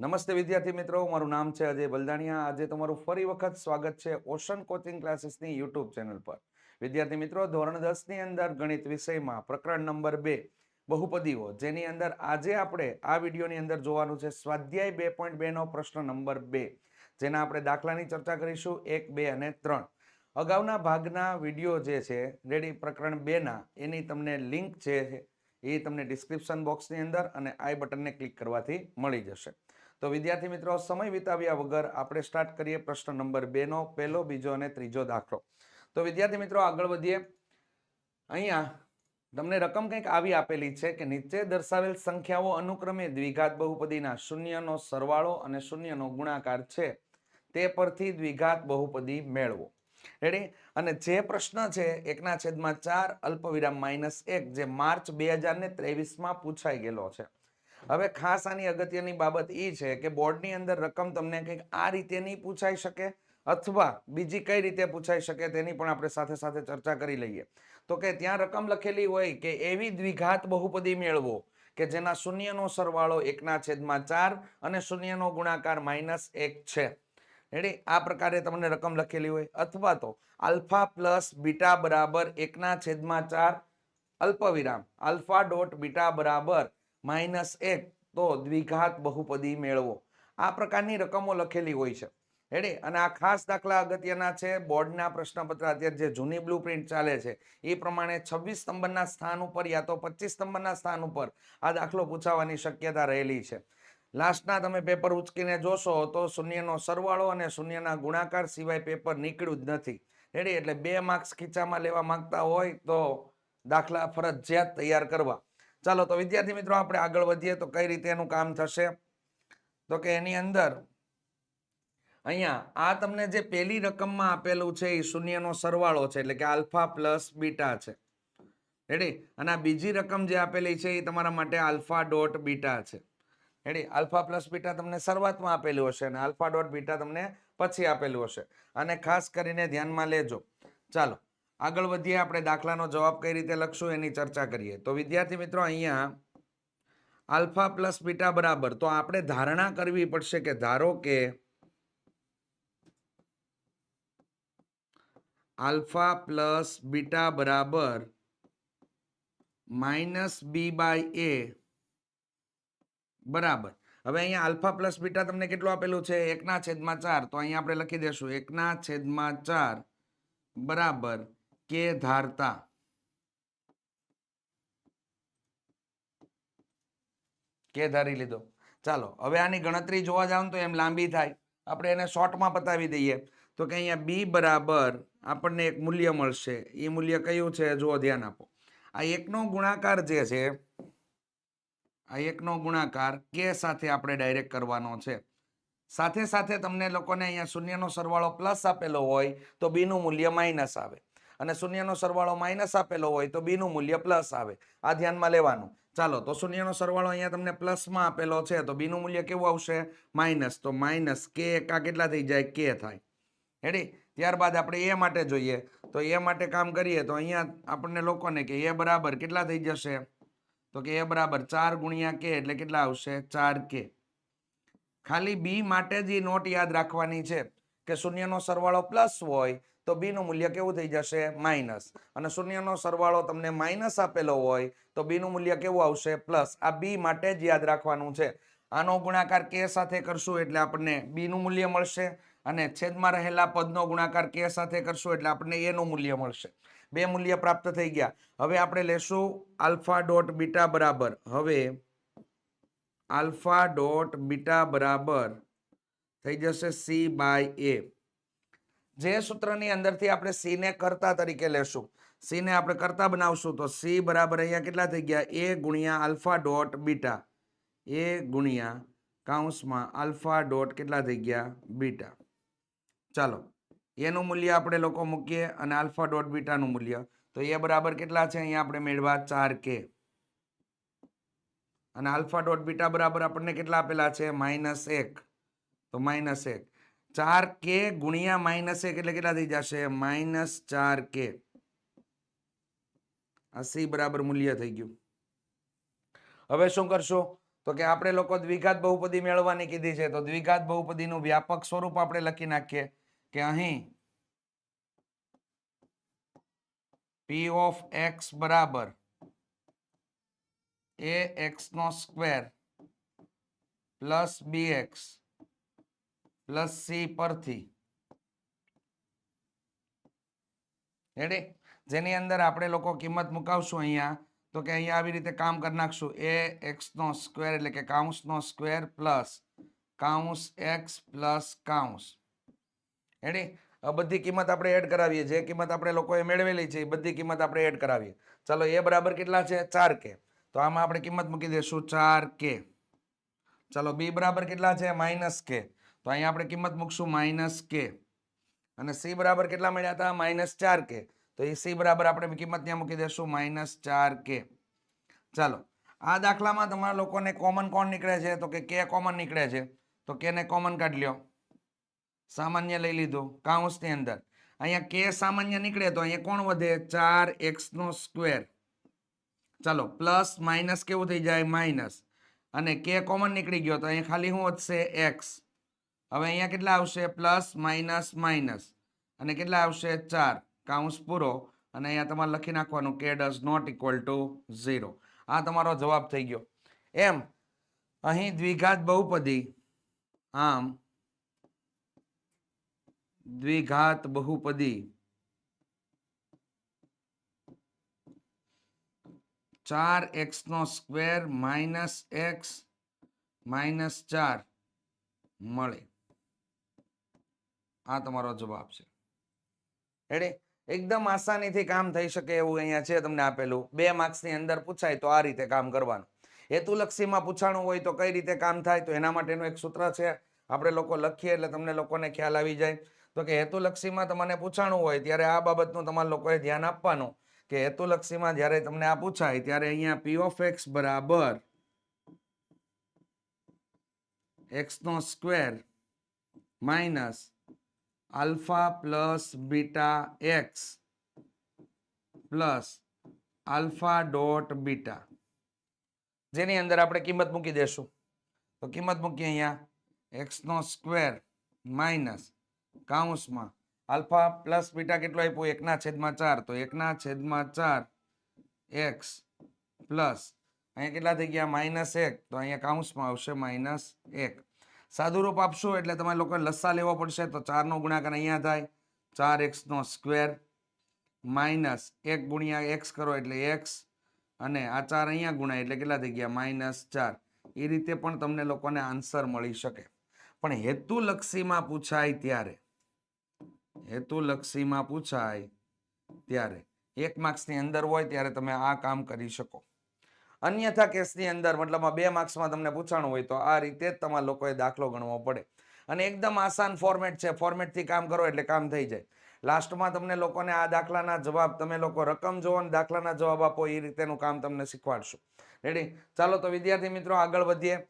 નમસ્તે વિદ્યાર્થી મિત્રો, મારું નામ છે અજય બલદાણિયા. આજે તમારું ફરી વખત સ્વાગત છે ઓશન કોચિંગ ક્લાસીસની યુટ્યુબ ચેનલ પર. વિદ્યાર્થી મિત્રો, ધોરણ દસની અંદર ગણિત વિષયમાં પ્રકરણ નંબર બે, બહુપદીઓ, જેની અંદર આજે આપણે આ વિડીયોની અંદર જોવાનું છે સ્વાધ્યાય બે પોઈન્ટ બે નો પ્રશ્ન નંબર બે, જેના આપણે દાખલાની ચર્ચા કરીશું, એક, બે અને ત્રણ. અગાઉના ભાગના વીડિયો જે છે, રેડી પ્રકરણ બેના એની તમને લિંક છે એ તમને ડિસ્ક્રિપ્શન બોક્સની અંદર અને આઈ બટનને ક્લિક કરવાથી મળી જશે. તો વિદ્યાર્થી મિત્રો, સમય વિતાવ્યા વગર આપણે સ્ટાર્ટ કરીએ પ્રશ્ન નંબર બે નો, પહેલો, બીજો અને ત્રીજો દાખલો. તો વિદ્યાર્થી મિત્રો, આગળ વધીએ. અહીંયા તમને રકમ કંઈક આવી આપેલી છે કે નીચે દર્શાવેલ સંખ્યાઓ અનુક્રમે દ્વિઘાત બહુપદીના શૂન્યનો સરવાળો અને શૂન્યનો ગુણાકાર છે તે પરથી દ્વિઘાત બહુપદી મેળવો. રેડી અને જે પ્રશ્ન છે, એકના છેદમાં ચાર, અલ્પવિરામ માઇનસ એક, જે માર્ચ બે હજાર ને ત્રેવીસમાં પૂછાઈ ગયેલો છે. હવે ખાસ આની અગત્યની બાબત એ છે કે બોર્ડની અંદર રકમ તમને કંઈક આ રીતે નહીં પૂછાઈ શકે અથવા બીજી કઈ રીતે પૂછાઈ શકે તેની પણ આપણે સાથે સાથે ચર્ચા કરી લઈએ. તો કે ત્યાં રકમ લખેલી હોય કે એવી દ્વિઘાત બહુપદી મેળવો કે જેના શૂન્યનો સરવાળો એકના છેદમાં ચાર અને શૂન્યનો ગુણાકાર માઇનસ એક છે. રેડી આ પ્રકારે તમને રકમ લખેલી હોય. અથવા તો આલ્ફા પ્લસ બીટા બરાબર એકના છેદમાં ચાર અલ્પવિરામ. આલ્ફા ડોટ બીટા બરાબર માઇનસ એક, તો દ્વિઘાત બહુપદી મેળવો. આ પ્રકારની રકમો લખેલી હોય છે. રેડી અને આ ખાસ દાખલા અગત્યના છે. બોર્ડના પ્રશ્નપત્ર અત્યારે જે જૂની બ્લુ પ્રિન્ટ ચાલે છે, એ પ્રમાણે છવ્વીસ નંબરના સ્થાન ઉપર યા તો પચીસ નંબરના સ્થાન ઉપર આ દાખલો પૂછાવાની શક્યતા રહેલી છે. લાસ્ટના તમે પેપર ઉચકીને જોશો, તો શૂન્યનો સરવાળો અને શૂન્યના ગુણાકાર સિવાય પેપર નીકળ્યું જ નથી. રેડી એટલે બે માર્ક્સ ખીચામાં લેવા માંગતા હોય તો દાખલા ફરજિયાત તૈયાર કરવા. ચાલો તો વિદ્યાર્થી મિત્રો આપણે આગળ વધીએ તો કઈ રીતે એનું કામ થશે? તો કે એની અંદર અહીંયા આ તમને જે પેલી રકમમાં આપેલું છે એ શૂન્યનો સરવાળો છે, એટલે કે આલ્ફા પ્લસ બીટા છે. રેડી અને આ બીજી રકમ જે આપેલી છે એ તમારા માટે આલ્ફા ડોટ બીટા છે. રેડી આલ્ફા પ્લસ બીટા તમને શરૂઆતમાં આપેલું હશે અને આલ્ફા ડોટ બીટા તમને પછી આપેલું હશે. અને ખાસ કરીને ધ્યાનમાં લેજો. ચાલો. આગળ વધીએ, આપણે દાખલાનો જવાબ કઈ રીતે લખશું એની ચર્ચા કરીએ. તો વિદ્યાર્થી મિત્રો, અહીંયા આલ્ફા પ્લસ બીટા બરાબર, તો આપણે ધારણા કરવી પડશે કે ધારો કે આલ્ફા પ્લસ બીટા બરાબર માઇનસ બી બાય એ બરાબર. હવે અહીંયા આલ્ફા પ્લસ બીટા તમને કેટલું આપેલું છે? એકના છેદમાં ચાર. તો અહીંયા આપણે લખી દેશું, એકના છેદમાં ચાર બરાબર કે ધારતા કે ધારી લીધો। ચાલો, હવે આની ગણતરી જોવા જાવ તો એમ લાંબી થાય. આપણે એને શોર્ટમાં પતાવી દઈએ. તો કે અહીંયા બી બરાબર આપણને એક મૂલ્ય મળશે. એ મૂલ્ય કયું છે જુઓ ધ્યાન આપો. આ એકનો ગુણાકાર જે છે, આ એકનો ગુણાકાર કે સાથે આપણે ડાયરેક્ટ કરવાનો છે. સાથે સાથે તમને લોકોને અહીંયા શૂન્યનો સરવાળો પ્લસ આપેલો હોય તો બીનું મૂલ્ય માઇનસ આવે. અને શૂન્યનો સરવાળો માઇનસ આપેલો હોય તો બીનું મૂલ્ય પ્લસ આવે. આ ધ્યાનમાં લેવાનું. ચાલો, તો શૂન્યનો સરવાળો અહીંયા તમને પ્લસમાં આપેલો છે, તો બીનું મૂલ્ય કેવું આવશે? માઇનસ તો માઇનસ કે એકા કેટલા થઈ જાય? કે થાય. હેડી ત્યારબાદ આપણે એ માટે જોઈએ. તો એ માટે કામ કરીએ તો અહીંયા આપણને લોકોને કે એ બરાબર કેટલા થઈ જશે? તો કે એ બરાબર ચાર ગુણ્યા કે એટલે કેટલા આવશે? ચાર કે ખાલી બી માટે જ એ નોટ યાદ રાખવાની છે કે શૂન્યનો સરવાળો પ્લસ હોય તો બી નું મૂલ્ય કેવું થઈ જશે? માઇનસ અને શૂન્યનો સરવાળો તમને માઇનસ આપેલો હોય, તો બી નું મૂલ્ય કેવું આવશે? પ્લસ. આ બી માટે જ યાદ રાખવાનું છે. આનો ગુણાકાર કે સાથે કરશું એટલે આપણને બી નું મૂલ્ય મળશે અને છેદમાં રહેલા પદનો ગુણાકાર કે સાથે કરશું એટલે આપણને એનું મૂલ્ય મળશે. બે મૂલ્ય પ્રાપ્ત થઈ ગયા. હવે આપણે લેશું આલ્ફા ડોટ બીટા બરાબર. હવે આલ્ફા ડોટ બીટા બરાબર થઈ જશે સી બાય એ જે સૂત્રની અંદરથી આપણે સીને કરતા તરીકે લેશું. સી ને આપણે કરતા બનાવશું તો સી બરાબર અહીંયા કેટલા થઈ ગયા? એ ગુણ્યા આલ્ફા ડોટ બીટા. એ ગુણ્યા કાઉન્સમાં આલ્ફા ડોટ કેટલા થઈ ગયા? બીટા. ચાલો, એનું મૂલ્ય આપણે લોકો મૂકીએ અને આલ્ફા ડોટ બીટાનું મૂલ્ય. તો એ બરાબર કેટલા છે અહીંયા આપણે મેળવા ચાર કે. અને આલ્ફા ડોટ બીટા બરાબર આપણને કેટલા આપેલા છે? માઇનસ એક. તો માઇનસ એક. ચાર કે ગુણ્યા માઇનસ એક એટલે કેટલા થઈ જશે? માઇનસ ચાર કે. આ સી બરાબર મૂલ્ય થઈ ગયું. હવે શું કરશો? તો કે આપણે લોકો દ્વિઘાત બહુપદી મેળવવાની કીધી છે. તો દ્વિઘાત બહુપદીનું વ્યાપક સ્વરૂપ આપણે લખી નાખીએ કે અહીં પી ઓફ એક્સ બરાબર એ એક્સ નો square plus B X plus C પરથી. રેડી જેની અંદર આપણે લોકો કિંમત મુકાવશું અહીંયા, તો કે અહીંયા આવી રીતે કામ કરી નાખશું. એ એક્સનો સ્ક્વેર એટલે કે કાઉન્સનો સ્ક્વેર પ્લસ કાઉન્સ એક્સ પ્લસ કાઉન્સ રેડી આ બધી કિંમત આપણે એડ કરાવીએ. જે કિંમત આપણે લોકોએ મેળવેલી છે, એ બધી કિંમત આપણે એડ કરાવીએ. ચાલો, એ બરાબર કેટલા છે? ચાર કે. તો આમાં આપણે કિંમત મૂકી દઈશું ચાર કે. ચાલો, બી બરાબર કેટલા છે? માઇનસ કે. તો અહીંયા આપણે કિંમત મૂકશું માઇનસ કે. અને સી બરાબર કેટલા મળ્યા હતા? માઇનસ ચાર કે. તો એ સી બરાબર આપણે કિંમત ત્યાં મૂકી દઈશું માઇનસ ચાર કે. ચાલો, આ દાખલામાં તમારા લોકોને કોમન કોણ નીકળે છે? તો કે કે કોમન નીકળે છે? તો કેને કોમન કાઢી લ્યો. સામાન્ય લઈ લીધું, કાઉન્સની અંદર. અહીંયા કે સામાન્ય નીકળે તો અહીંયા કોણ વધે? ચાર એક્સનો સ્ક્વેર. ચાલો, પ્લસ માઇનસ કેવું થઈ જાય? માઇનસ. અને કે કોમન નીકળી ગયો તો અહીંયા ખાલી શું વધશે? એક્સ. હવે અહીંયા કેટલા આવશે? Plus, minus minus. અને કેટલા આવશે? ચાર. કાઉન્સ પૂરો. અને અહીંયા તમારે લખી નાખવાનું K does not equal to zero. આ તમારો જવાબ થઈ ગયો. એમ, અહીં દ્વિઘાત બહુપદી, આમ, દ્વિઘાત બહુપદી, ચાર એક્સ નો સ્ક્વેર માઇનસ એક્સ માઇનસ ચાર મળે. આ તમારો જવાબ છે. રેડી એકદમ આસાનીથી કામ થઈ શકે એવું અહીંયા છે તમને આપેલું. બે માર્ક્સની અંદર પૂછાય તો આ રીતે કામ કરવાનું. હેતુલક્ષીમાં પૂછાણું હોય તો કઈ રીતે કામ થાય તો એના માટેનું એક સૂત્ર છે. આપણે લોકો લખીએ એટલે તમને લોકોને ખ્યાલ આવી જાય. તો કે હેતુલક્ષીમાં તમને પૂછાણું હોય ત્યારે આ બાબતનું તમારે લોકોએ ધ્યાન આપવાનું કે હેતુલક્ષીમાં જ્યારે તમને આ પૂછાય ત્યારે અહીંયા પી ઓફ એક્સ બરાબર એક્સનો square minus alpha plus beta X plus alpha dot beta જેની અંદર આપણે કિંમત મૂકી દેશું. તો કિંમત મૂકીએ અહીંયા. એક્સ નો સ્ક્વેર માઇનસ કાઉન્સમાં આલ્ફા પ્લસ બીટા કેટલો આપ્યું? એકના છેદમાં ચાર. તો એકના છેદમાં ચાર એક્સ પ્લસ અહીંયા કેટલા થઈ ગયા? માઇનસ એક. તો અહીંયા કાઉન્સમાં આવશે માઇનસ એક. સાદું રૂપ આપશું એટલે તમારે લોકો લસ્સા લેવો પડશે તો ચારનો ગુણાકાર અહીંયા થાય. ચાર એક્સનો સ્ક્વેર માઇનસ એક ગુણ્યા એક્સ કરો એટલે એક્સ અને આ ચાર અહીંયા ગુણાય એટલે કેટલા થઈ ગયા? માઇનસ ચાર. એ રીતે પણ તમને લોકોને આન્સર મળી શકે. પણ હેતુલક્ષીમાં પૂછાય ત્યારે, હેતુલક્ષીમાં પૂછાય ત્યારે, એક માર્ક્સની અંદર હોય ત્યારે તમે આ કામ કરી શકો. અન્યથા કેસની અંદર મતલબમાં બે માર્ક્સમાં તમને પૂછાણું હોય તો આ રીતે જ તમારા લોકોએ દાખલો ગણવો પડે. અને એકદમ આસાન ફોર્મેટ છે. ફોર્મેટથી કામ કરો એટલે કામ થઈ જાય. લાસ્ટમાં તમને લોકોને આ દાખલાના જવાબ, તમે લોકો રકમ જોવો અને દાખલાના જવાબ આપો, એ રીતેનું કામ તમને શીખવાડશું. રેડી ચાલો તો વિદ્યાર્થી મિત્રો આગળ વધીએ.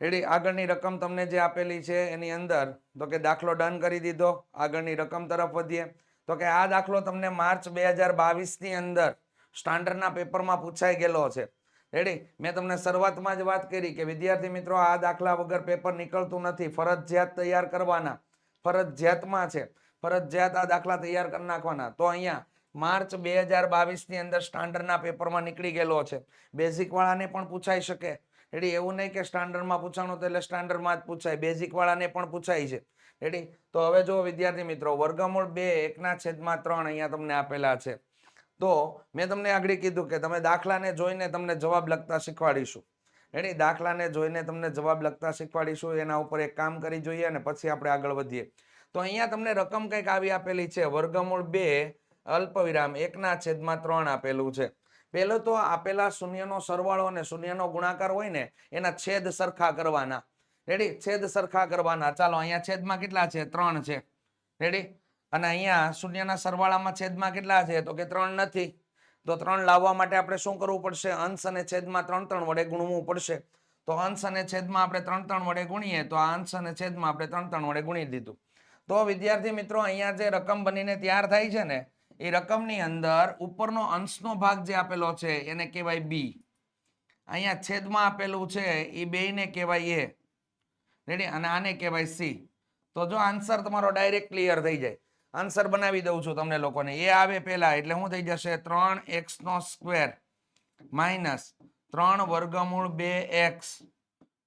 રેડી આગળની રકમ તમને જે આપેલી છે એની અંદર, તો કે દાખલો ડન કરી દીધો. આગળની રકમ તરફ વધીએ. તો કે આ દાખલો તમને માર્ચ બે હજાર બાવીસની અંદર સ્ટાન્ડર્ડના પેપરમાં પૂછાઈ ગયેલો છે. રેડી મેં તમને શરૂઆતમાં જ વાત કરી કે વિદ્યાર્થી મિત્રો, આ દાખલા વગર પેપર નીકળતું નથી. ફરજિયાત તૈયાર કરવાના. ફરજિયાતમાં છે. ફરજિયાત આ દાખલા તૈયાર કરી નાખવાના. તો અહીંયા માર્ચ બે હજાર બાવીસની અંદર સ્ટાન્ડર્ડના પેપરમાં નીકળી ગયેલો છે. બેઝિકવાળાને પણ પૂછાઈ શકે. રેડી એવું નહીં કે સ્ટાન્ડર્ડમાં પૂછાણું તો એટલે સ્ટાન્ડર્ડમાં જ પૂછાય. બેઝિકવાળાને પણ પૂછાય છે. રેડી તો હવે જો વિદ્યાર્થી મિત્રો, વર્ગમૂળ બે, એકના છેદમાં ત્રણ અહીંયા તમને આપેલા છે. તો મેં તમને આગળ કીધું કે તમે દાખલાને જોઈને તમને જવાબ લખતા શીખવાડીશું. એની દાખલાને જોઈને તમને જવાબ લખતા શીખવાડીશું. એના ઉપર એક કામ કરી જોઈએ અને પછી આપણે આગળ વધીએ. તો અહીંયા તમને રકમ કંઈક આવી આપેલી છે. વર્ગમૂળ બે, અલ્પવિરામ એકના છેદમાં ત્રણ આપેલું છે. પહેલો તો આપેલા શૂન્યનો સરવાળો અને શૂન્યનો ગુણાકાર હોય ને, એના છેદ સરખા કરવાના. રેડી? છેદ સરખા કરવાના. ચાલો, અહીંયા છેદમાં કેટલા છે? ત્રણ છે. રેડી? અને અહીંયા શૂન્યના સરવાળામાં છેદમાં કેટલા છે? તો કે ત્રણ નથી. તો ત્રણ લાવવા માટે આપણે શું કરવું પડશે? અંશ અને છેદમાં ત્રણ ત્રણ વડે ગુણવું પડશે. તો અંશ અને છેદમાં આપણે ત્રણ ત્રણ વડે ગુણીએ તો આ અંશ અને છેદમાં આપણે ત્રણ ત્રણ વડે ગુણી દીધું. તો વિદ્યાર્થી મિત્રો, અહીંયા જે રકમ બનીને તૈયાર થાય છે ને, એ રકમની અંદર ઉપરનો અંશનો ભાગ જે આપેલો છે, એને કહેવાય બી અહીંયા છેદમાં આપેલું છે, એ બેયને કહેવાય એ રેડી અને આને કહેવાય સી તો જો આન્સર તમારો ડાયરેક્ટ ક્લિયર થઈ જાય. આન્સર બનાવી દઉં છું તમને લોકોને. એ આવે પહેલા, એટલે શું થઈ જશે? ત્રણ એક્સ નો સ્ક્વેર માઇનસ ત્રણ વર્ગમૂળ બે એક્સ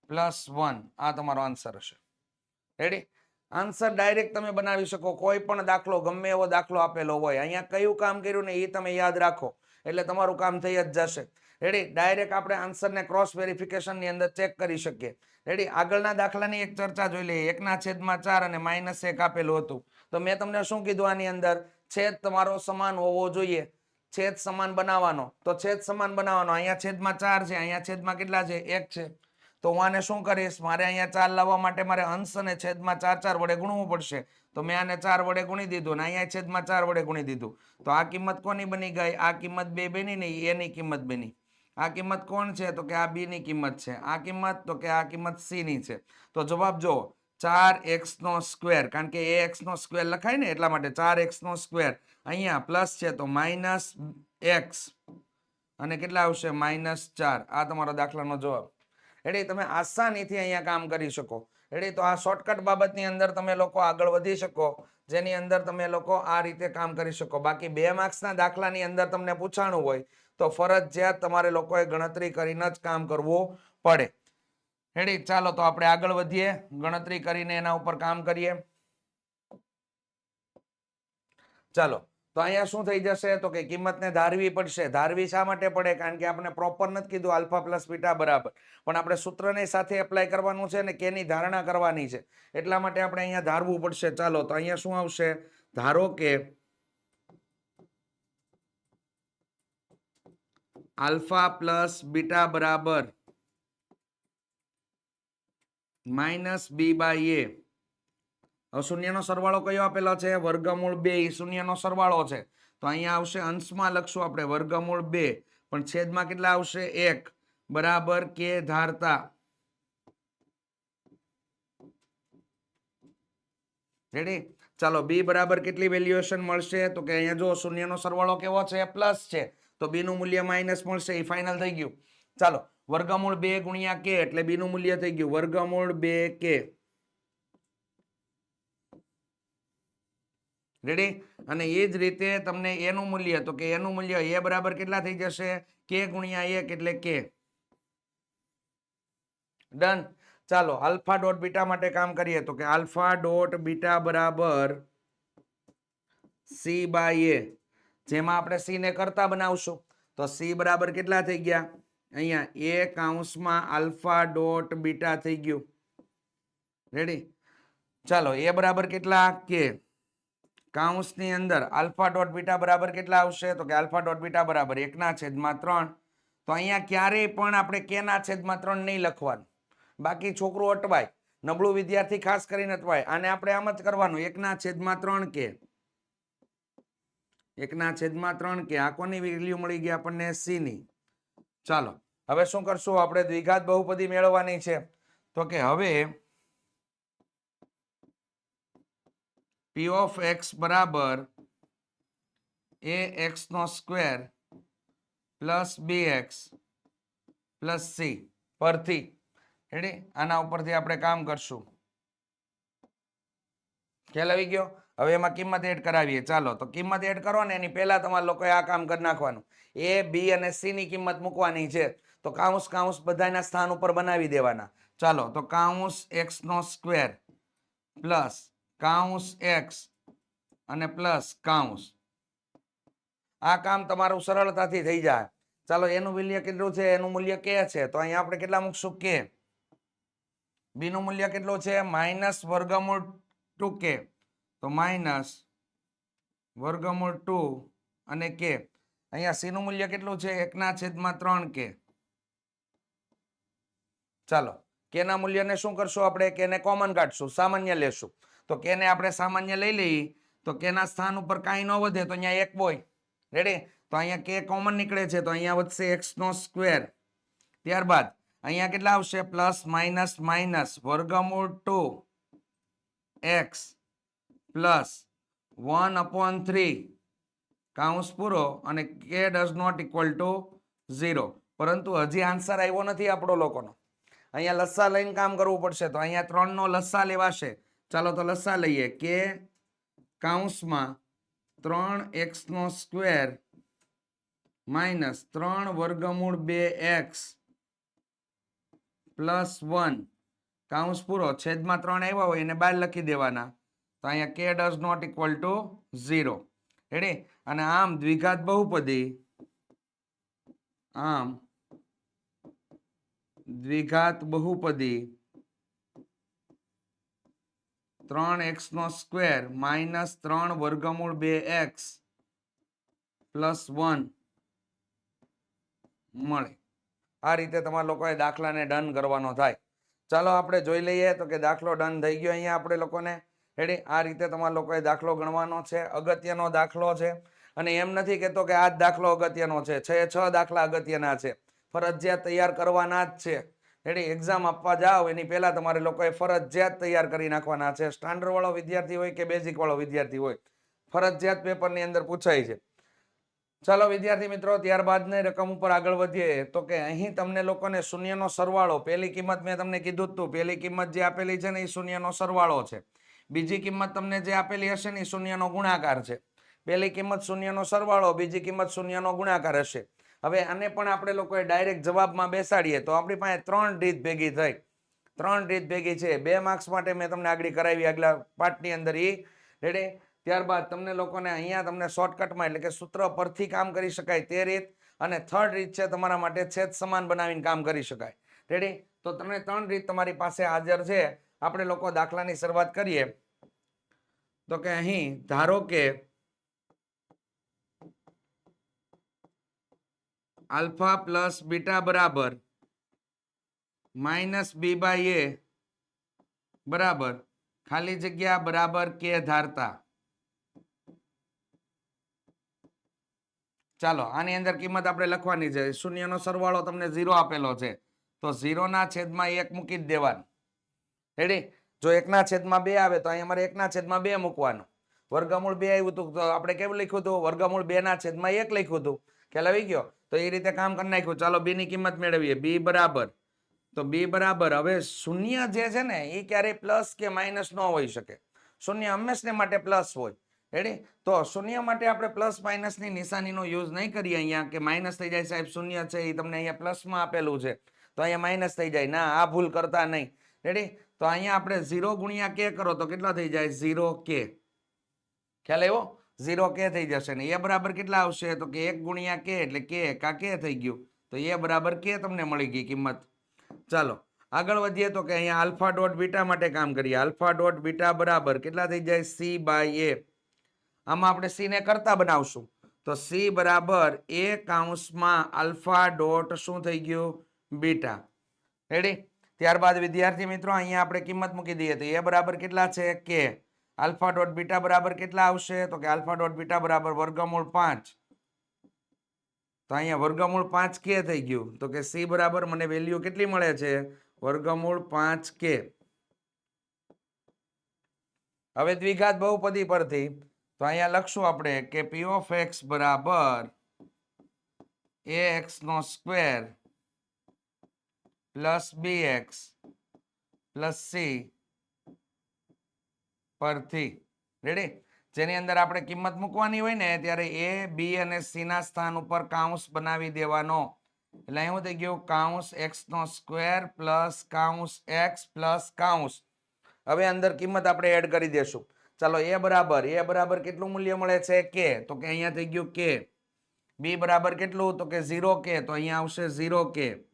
પ્લસ વન. આ તમારો આન્સર હશે. રેડી આન્સર ડાયરેક્ટ તમે બનાવી શકો. કોઈ પણ દાખલો, ગમે એવો દાખલો આપેલો હોય. અહીંયા કયું કામ કર્યું ને એ તમે યાદ રાખો. એટલે તમારું કામ થઈ જ જશે. રેડી ડાયરેક્ટ આપણે આન્સરને ક્રોસ વેરિફિકેશનની અંદર ચેક કરી શકીએ. રેડી આગળના દાખલાની એક ચર્ચા જોઈ લઈએ. એકના છેદમાં ચાર અને માઇનસ એક આપેલું હતું. તો મેં તમને શું કીધું આની અંદર? છેદ તમારો સમાન હોવો જોઈએ. છેદ સમાન બનાવવાનો. તો છેદ સમાન બનાવવાનો. અહીંયા છેદમાં ચાર છે, અહીંયા છેદમાં કેટલા છે? એક છે. તો હું આને શું કરીશ? મારે અહીંયા ચાર લાવવા માટે મારે અંશ અને છેદમાં ચાર ચાર વડે ગુણવું પડશે. તો મેં આને ચાર વડે ગુણી દીધું ને અહીંયા છેદમાં ચાર વડે ગુણી દીધું. તો આ કિંમત કોની બની ગઈ? આ કિંમત બે બની નહીં એની કિંમત બની. આ કિંમત કોણ છે? તો કે આ બી ની કિંમત છે. આ કિંમત, તો કે આ કિંમત સી ની છે. તો જવાબ જો ચાર એક્સ નો સ્ક્વેર, કારણ કે એ એક્સ નો સ્ક્વેર લખાય ને એટલા માટે ચાર એક્સ નો સ્ક્વેર. અહીંયા પ્લસ છે તો માઇનસ એક્સ. અને કેટલા આવશે? માઇનસ ચાર. આ તમારો દાખલાનો જવાબ. એટલે તમે આસાનીથી અહીંયા કામ કરી શકો. એટલે તો આ શોર્ટકટ બાબતની અંદર તમે લોકો આગળ વધી શકો. જેની અંદર તમે લોકો આ રીતે કામ કરી શકો. બાકી બે માર્ક્સના દાખલાની અંદર તમને પૂછાણું હોય તો ફરજિયાત તમારે લોકોએ ગણતરી કરીને જ કામ કરવું પડે. હેડી ચાલો તો આપણે આગળ વધીએ. ગણતરી કરીને એના ઉપર કામ કરીએ. ચાલો, તો અહીંયા શું થઈ જશે? તો કે કિંમતને ધારવી પડશે. ધારવી શા માટે પડે? કારણ કે આપણે પ્રોપર નથી કીધું આલ્ફા પ્લસ બીટા બરાબર. પણ આપણે સૂત્રને સાથે એપ્લાય કરવાનું છે ને કેની ધારણા કરવાની છે. એટલા માટે આપણે અહીંયા ધારવું પડશે. ચાલો, તો અહીંયા શું આવશે? ધારો કે આલ્ફા પ્લસ બીટા બરાબર માઇનસ બી બાય એ. હવે શૂન્યનો સરવાળો કયો આપેલો છે? વર્ગમૂળ બે, એ શૂન્યનો સરવાળો છે. તો અહીંયા આવશે અંશમાં લખશું આપણે વર્ગમૂળ બે, પણ છેદમાં કેટલા આવશે? એક. બરાબર કે ધારતા? રેડી ચાલો, બી બરાબર કેટલી વેલ્યુએશન મળશે? તો કે અહીંયા જો શૂન્યનો સરવાળો કેવો છે? પ્લસ છે. તો બી નું મૂલ્ય માઇનસ મળશે, એ ફાઇનલ થઈ ગયું. ચાલો, વર્ગમૂળ બે ગુણ્યા કે એટલે બી નું મૂલ્ય થઈ ગયું. વર્ગમૂળ બે કે રેડી અને એ જ રીતે તમને એનું મૂલ્ય, તો કે એનું મૂલ્ય એ બરાબર કેટલા થઈ જશે? કે ગુણ્યા એક એટલે કે ડન ચાલો આલ્ફા ડોટ બીટા માટે કામ કરીએ તો કે આલ્ફા ડોટ બીટા બરાબર સી બાય એ જેમાં આપણે સી ને કરતા બનાવશું. તો સી બરાબર કેટલા થઈ ગયા? અહીંયા એ કાઉન્સમાં આલ્ફા ડોટ બીટા થઈ ગયું. રેડી ચાલો, એ બરાબર કેટલા? કે કાઉન્સની અંદર આલ્ફા ડોટ બીટા બરાબર કેટલા આવશે? તો કે આલ્ફા ડોટ બીટા બરાબર એકના છેદમાં ત્રણ. તો અહીંયા ક્યારેય પણ આપણે કેના છેદમાં ત્રણ નહીં લખવાનું. બાકી છોકરું અટવાય. નબળું વિદ્યાર્થી ખાસ કરીને અટવાય. આને આપણે આમ જ કરવાનું. એકના છેદમાં ત્રણ કે એકના છેદમાં ત્રણ કે આ કોની વેલ્યુ મળી ગઈ આપણને સી ની? ચાલો, હવે શું કરશું? આપણે દ્વિઘાત બહુપદી મેળવવાની છે. તો કે હવે પી ઓફ એક્સ બરાબર એ એક્સ નો square plus B X plus C પરથી. રેડી આના ઉપરથી આપણે કામ કરશું. ખ્યાલ આવી ગયો? હવે એમાં કિંમત એડ કરાવીએ. ચાલો, તો કિંમત એડ કરો ને એની પહેલાં તમારે લોકોએ આ કામ કરી નાખવાનું. એ બી અને સી ની કિંમત મૂકવાની છે. તો કાઉન્સ કાઉન્સ બધાના સ્થાન ઉપર બનાવી દેવાના. ચાલો, તો કાઉન્સ એક્સનો સ્ક્વેર પ્લસ કાઉન્સ એક્સ અને પ્લસ કાઉન્સ આ કામ તમારું સરળતાથી થઈ જાય. ચાલો, એનું મૂલ્ય કેટલું છે? એનું મૂલ્ય કે છે? તો અહીંયા આપણે કેટલા મૂકશું? કે. બીનું મૂલ્ય કેટલું છે? માઇનસ વર્ગમૂળ ટુ કે. તો માઇનસ વર્ગમૂળ ટુ અને કે. અહીંયા સીનું મૂલ્ય કેટલું છે? એકના છેદમાં ત્રણ કે. ચાલો કેના મૂલ્યને શું કરશું આપણે? કેને કોમન કાઢશું, સામાન્ય લેશું. તો કેને આપણે સામાન્ય લઈ લઈએ, તો કેના સ્થાન ઉપર કાંઈ ન વધે તો અહીંયા એક બોય રેડી તો અહીંયા કે કોમન નીકળે છે, તો અહીંયા વધશે એક્સનો સ્ક્વેર ત્યારબાદ, અહીંયા કેટલા આવશે? પ્લસ, માઇનસ માઇનસ, વર્ગમૂળ two, X. Plus one upon three કાઉન્સ પૂરો અને K does not equal to zero પરંતુ હજી આન્સર આવ્યો નથી આપણો લોકોનો. અહીંયા લસ્સા લઈને કામ કરવું પડશે તો અહીંયા ત્રણનો લસ્સા લેવાશે. ચાલો તો લસ્સા લઈએ. કે કાઉન્સમાં ત્રણ એક્સનો સ્ક્વેર માઇનસ ત્રણ વર્ગમૂળ બે એક્સ પ્લસ વન કાઉન્સ પૂરો. છેદમાં ત્રણ આવ્યા હોય એને બહાર લખી દેવાના. તો અહીંયા K does not equal to zero ready અને આમ દ્વિઘાત બહુપદી, આમ દ્વિઘાત બહુપદી ત્રણ એક્સ નો સ્ક્વેર માઇનસ ત્રણ વર્ગમૂળ બે એક્સ પ્લસ વન મળે. આ રીતે તમારા લોકોએ દાખલાને ડન કરવાનો થાય. ચાલો આપણે જોઈ લઈએ તો કે દાખલો ડન થઈ ગયો અહીંયા આપણે લોકોને. રેડી? આ રીતે તમારા લોકોએ દાખલો ગણવાનો છે, અગત્યનો દાખલો છે. અને એમ નથી કહેતો કે આ જ દાખલો અગત્યનો છે. છ છ દાખલા અગત્યના છે. ફરજિયાત તૈયાર કરવાના જ છે. રેડી? એક્ઝામ આપવા જાઓ. એની પહેલાં તમારે લોકોએ ફરજિયાત તૈયાર કરી નાખવાના છે. સ્ટાન્ડર્ડવાળો વિદ્યાર્થી હોય કે બેઝિકવાળો વિદ્યાર્થી હોય? ફરજિયાત પેપરની અંદર પૂછાય છે. ચાલો વિદ્યાર્થી મિત્રો ત્યારબાદની રકમ ઉપર આગળ વધીએ. તો કે અહીં તમને લોકોને શૂન્યનો સરવાળો પહેલી કિંમત મેં તમને કીધું હતું પહેલી કિંમત જે આપેલી છે ને એ શૂન્યનો સરવાળો છે. બીજી કિંમત તમને જે આપેલી હશે ને શૂન્યનો ગુણાકાર છે. પહેલી કિંમત શૂન્યનો સરવાળો, બીજી કિંમત શૂન્યનો ગુણાકાર હશે. હવે આને પણ આપણે લોકોએ ડાયરેક્ટ જવાબમાં બેસાડીએ તો આપણી પાસે ત્રણ રીત ભેગી થઈ. ત્રણ રીત ભેગી છે. બે માર્ક્સ માટે મેં તમને આગળ કરાવી, આગલા પાઠની અંદર એ રેડે ત્યારબાદ તમને લોકોને અહીંયા તમને શોર્ટકટમાં એટલે કે સૂત્ર પરથી કામ કરી શકાય તે રીત અને થર્ડ રીત છે તમારા માટે છેદ સમાન બનાવીને કામ કરી શકાય. રેડી તો તમને ત્રણ રીત તમારી પાસે હાજર છે. આપણે લોકો દાખલાની શરૂઆત કરીએ. તો કે અહીં ધારો કે આલ્ફા પ્લસ બીટા બરાબર માઇનસ બી બાય એ બરાબર. ખાલી જગ્યા બરાબર કે ધારતા. ચાલો, આની અંદર કિંમત આપણે લખવાની છે. શૂન્યનો સરવાળો તમને ઝીરો આપેલો છે. તો ઝીરોના છેદમાં એક મૂકી જ દેવાનું. રેડી જો એકના છેદમાં બે આવે તો અહીં અમારે એકના છેદમાં બે મૂકવાનું. વર્ગમૂળ બે આવ્યું હતું, તો આપણે કેવું લખ્યું હતું? વર્ગમૂળ બે ના છેદમાં એક લખ્યું હતું. ખ્યાલ આવી ગયો? તો એ રીતે કામ કરી નાખ્યું. ચાલો બી ની કિંમત મેળવીએ. બી બરાબર. તો બી બરાબર. હવે શૂન્ય જે છે ને, એ ક્યારેય પ્લસ કે માઇનસ ન હોઈ શકે. શૂન્ય હંમેશને માટે પ્લસ હોય. રેડી તો શૂન્ય માટે આપણે પ્લસ માઇનસની નિશાનીનો યુઝ નહીં કરીએ અહીંયા, કે માઇનસ થઈ જાય સાહેબ, શૂન્ય છે, એ તમને અહીંયા પ્લસમાં આપેલું છે. તો અહીંયા માઇનસ થઈ જાય. ના, આ ભૂલ કરતા નહીં. રેડી તો અહીંયા આપણે ઝીરો ગુણ્યા કે કરો તો કેટલા થઈ જાય? ઝીરો કે. ખ્યાલ આવ્યો? ઝીરો કે થઈ જશે ને. એ બરાબર કેટલા આવશે? તો કે એક ગુણ્યા કે એટલે કે કા કે થઈ ગયું. તો એ બરાબર કે તમને મળી ગઈ કિંમત. ચાલો, આગળ વધીએ તો કે અહીંયા આલ્ફા ડોટ બીટા માટે કામ કરીએ. આલ્ફા ડોટ બીટા બરાબર કેટલા થઈ જાય? C by A. આમાં આપણે સીને કરતા બનાવશું. તો સી બરાબર એ કાઉન્સમાં આલ્ફા ડોટ શું થઈ ગયું? બીટા. રેડી ત્યારબાદ વિદ્યાર્થી મિત્રો, અહીંયા આપણે કિંમત મૂકી દઈએ તો એ બરાબર કેટલા છે? કે આલ્ફા ડોટ બીટા બરાબર કેટલા આવશે? તો કે આલ્ફા ડોટ બીટા બરાબર વર્ગમૂળ પાંચ. તો અહીંયા વર્ગમૂળ પાંચ કે થઈ ગયું. તો કે સી બરાબર મને વેલ્યુ કેટલી મળે છે? વર્ગમૂળ પાંચ કે. હવે દ્વિઘાત બહુપદી પરથી તો અહીંયા લખશું આપણે કે પી ઓફ એક્સ બરાબર એ એક્સ નો square plus B X plus C પરથી. રેડી જેની અંદર આપણે કિંમત મૂકવાની હોય ને, ત્યારે એ, બી અને સી ના સ્થાન ઉપર કાઉન્સ બનાવી દેવાનો. એટલે શું થઈ ગયું? કાઉન્સ એક્સ નો સ્ક્વેર પ્લસ કાઉન્સ એક્સ પ્લસ કાઉન્સ. હવે અંદર કિંમત આપણે એડ કરી દેશું. ચાલો, એ બરાબર એ બરાબર કેટલું મૂલ્ય મળે છે? કે તો કે અહીંયા થઈ ગયું કે બી બરાબર કેટલું? તો કે ઝીરો કે તો અહીંયા આવશે ઝીરો કે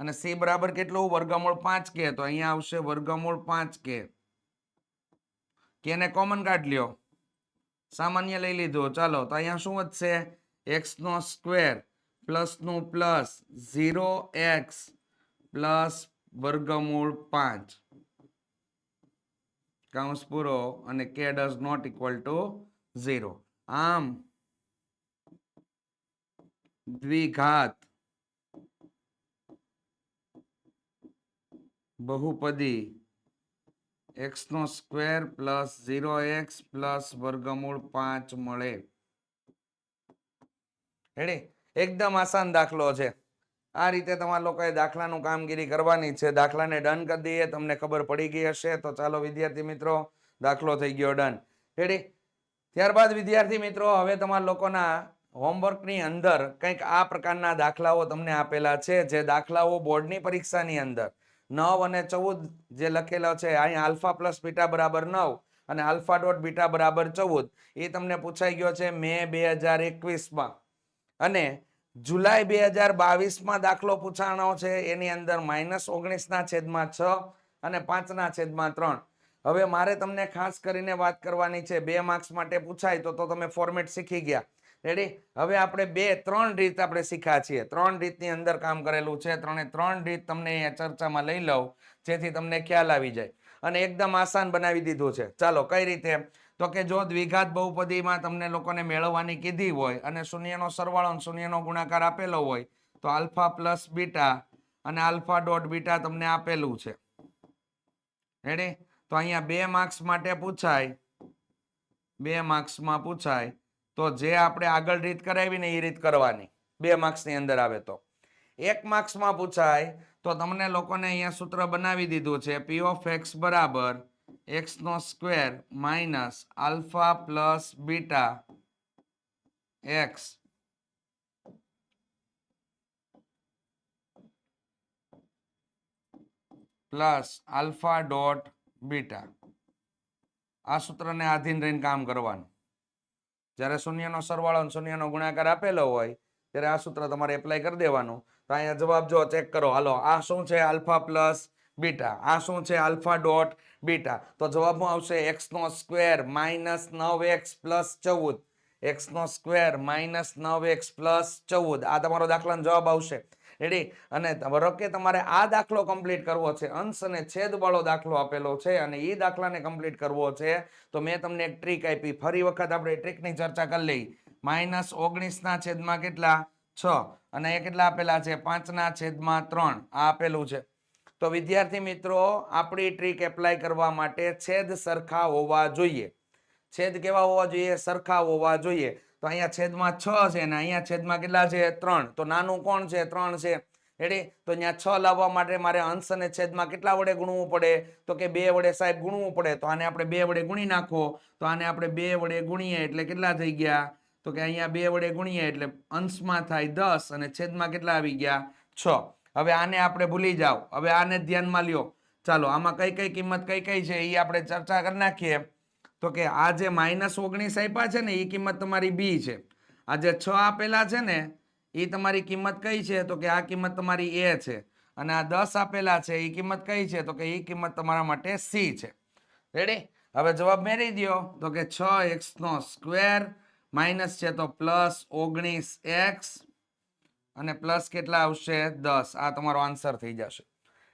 અને સી બરાબર કેટલું વર્ગમૂળ પાંચ કે? તો અહીંયા આવશે વર્ગમૂળ પાંચ કે. કેને કોમન કાઢ લ્યો? સામાન્ય લઈ લીધો. ચાલો, તો અહીંયા શું વધશે? એક્સ નો સ્ક્વેર પ્લસનું પ્લસ ઝીરો એક્સ પ્લસ વર્ગમૂળ પાંચ. કાઉન્સ પૂરો અને K does not equal to zero આમ દ્વિઘાત બહુપદી. એક્સ નો square plus zero X plus વર્ગમૂળ પાંચ મળે. રેડી એકદમ આસાન દાખલો છે. આ રીતે તમારા લોકોએ દાખલાનું કામગીરી કરવાની છે. દાખલાને ડન કરી દઈએ, તમને ખબર પડી ગઈ હશે. તો ચાલો વિદ્યાર્થી મિત્રો, દાખલો થઈ ગયો ડન રેડી ત્યારબાદ વિદ્યાર્થી મિત્રો, હવે તમારા લોકોના હોમવર્કની અંદર કંઈક આ પ્રકારના દાખલાઓ તમને આપેલા છે. જે દાખલાઓ બોર્ડની પરીક્ષાની અંદર. નવ અને ચૌદ જે લખેલો છે અહીંયા આલ્ફા પ્લસ બીટા બરાબર નવ અને આલ્ફા ડોટ બીટા બરાબર ચૌદ. એ તમને પૂછાઈ ગયો છે મે બે હજાર એકવીસમાં. અને જુલાઈ બે હજાર બાવીસમાં દાખલો પૂછાણો છે, એની અંદર માઇનસ ઓગણીસના છેદમાં છ અને પાંચના છેદમાં ત્રણ. હવે મારે તમને ખાસ કરીને વાત કરવાની છે, બે માર્ક્સ માટે પૂછાય તો તો તમે ફોર્મેટ શીખી ગયા. રેડી હવે આપણે બે, ત્રણ રીત આપણે શીખ્યા છીએ. ત્રણ રીતની અંદર કામ કરેલું છે. ત્રણે ત્રણ રીત તમને અહીંયા ચર્ચામાં લઈ લઉં, જેથી તમને ખ્યાલ આવી જાય. અને એકદમ આસાન બનાવી દીધું છે. ચાલો, કઈ રીતે? તો કે જો દ્વિઘાત બહુપદીમાં તમને લોકોને મેળવવાની કીધી હોય અને શૂન્યનો સરવાળો શૂન્યનો ગુણાકાર આપેલો હોય, તો આલ્ફા પ્લસ બીટા અને આલ્ફા ડોટ બીટા તમને આપેલું છે. રેડી તો અહીંયા બે માર્ક્સ માટે પૂછાય. બે માર્ક્સમાં પૂછાય. તો જે આપણે આગળ રીત કરાવી ને એ રીત કરવાની. બે માર્ક્સની અંદર આવે તો. એક માર્ક્સમાં પૂછાય, તો તમને લોકોને અહીંયા સૂત્ર બનાવી દીધું છે પી ઓફ એક્સ બરાબર એક્સનો square minus alpha plus beta X plus alpha dot beta આ સૂત્રને આધીન રહીને કામ કરવાનું. જ્યારે શૂન્યનો સરવાળો શૂન્યનો ગુણાકાર આપેલો હોય, ત્યારે આ સૂત્ર તમારે એપ્લાય કરી દેવાનું. તો અહીંયા જવાબ જો ચેક કરો, હાલો, આ શું છે આલ્ફા પ્લસ બીટા? આ શું છે આલ્ફા ડોટ બીટા? તો જવાબમાં આવશે એક્સનો સ્ક્વેર માઇનસ નવ એક્સ પ્લસ ચૌદ. એક્સનો સ્ક્વેર માઇનસ નવ એક્સ પ્લસ ચૌદ. આ તમારો દાખલાનો જવાબ આવશે. રેડી? અને ધારો કે તમારે આ દાખલો કમ્પ્લીટ કરવો છે. અંશ અને છેદ વાળો દાખલો આપેલો છે અને એ દાખલાને કમ્પ્લીટ કરવો છે. તો મેં તમને એક ટ્રીક આપી. ફરી વખત આપણે ટ્રીકની ચર્ચા કરી લઈ. માઇનસ ઓગણીસના છેદમાં કેટલા? છ. અને એ કેટલા આપેલા છે? પાંચના છેદમાં ત્રણ. આ આપેલું છે. તો વિદ્યાર્થી મિત્રો, આપણી ટ્રીક એપ્લાય કરવા માટે છેદ સરખા હોવા જોઈએ. છેદ કેવા હોવા જોઈએ? સરખા હોવા જોઈએ. તો અહીંયા છેદમાં છ છે અને અહીંયા છેદમાં કેટલા છે? ત્રણ. તો નાનું કોણ છે? ત્રણ છે. રેડી તો અહીંયા છ લાવવા માટે મારે અંશ અને છેદમાં કેટલા વડે ગુણવું પડે? તો કે બે વડે સાહેબ ગુણવું પડે. તો આને આપણે બે વડે ગુણી નાખો. તો આને આપણે બે વડે ગુણીએ એટલે કેટલા થઈ ગયા? તો કે અહીંયા બે વડે ગુણીએ એટલે અંશમાં થાય દસ અને છેદમાં કેટલા આવી ગયા? છ. હવે આને આપણે ભૂલી જાઓ. હવે આને ધ્યાનમાં લ્યો. ચાલો, આમાં કઈ કઈ કિંમત કઈ કઈ છે એ આપણે ચર્ચા કરી નાખીએ. તો કે આ જે માઇનસ ઓગણીસ આપ્યા છે ને એ કિંમત તમારી બી છે. આ જે છ આપેલા છે ને એ તમારી કિંમત કઈ છે? તો કે આ કિંમત તમારી એ છે. અને આ દસ આપેલા છે એ કિંમત કઈ છે? તો કે એ કિંમત તમારા માટે સી છે. રેડી હવે જવાબ મેળવી દો તો કે છ એક્સ નો સ્ક્વેર માઇનસ છે તો પ્લસ ઓગણીસ એક્સ અને પ્લસ કેટલા આવશે? દસ. આ તમારો આન્સર થઈ જશે.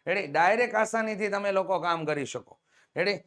રેડી ડાયરેક્ટ આસાનીથી તમે લોકો કામ કરી શકો. રેડી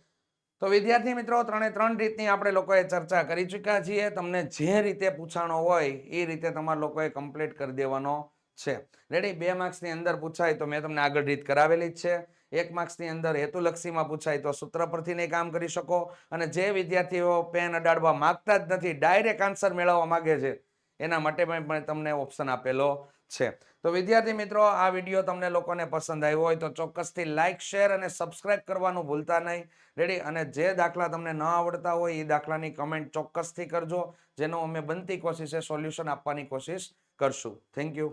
તો વિદ્યાર્થી મિત્રો, ત્રણે ત્રણ રીતની આપણે લોકોએ ચર્ચા કરી ચૂક્યા છીએ. તમને જે રીતે પૂછાણો હોય, એ રીતે તમારા લોકોએ કમ્પ્લીટ કરી દેવાનો છે. રેડી બે માર્ક્સની અંદર પૂછાય તો મેં તમને આગળ રીત કરાવેલી જ છે. એક માર્ક્સની અંદર હેતુલક્ષીમાં પૂછાય તો સૂત્ર પરથી નહીં કામ કરી શકો. અને જે વિદ્યાર્થીઓ પેન અડાડવા માગતા જ નથી ડાયરેક્ટ આન્સર મેળવવા માગે છે. એના માટે પણ તમને ઓપ્શન આપેલો છે. તો વિદ્યાર્થી મિત્રો, આ વીડિયો તમને લોકોને પસંદ આવ્યો હોય તો ચોક્કસથી લાઇક શેર અને સબસ્ક્રાઇબ કરવાનું ભૂલતા નહીં. રેડી અને જે દાખલા તમને ન આવડતા હોય એ દાખલાની કમેન્ટ ચોક્કસથી કરજો, જેનો અમે બનતી કોશિશે સોલ્યુશન આપવાની કોશિશ કરશું. Thank you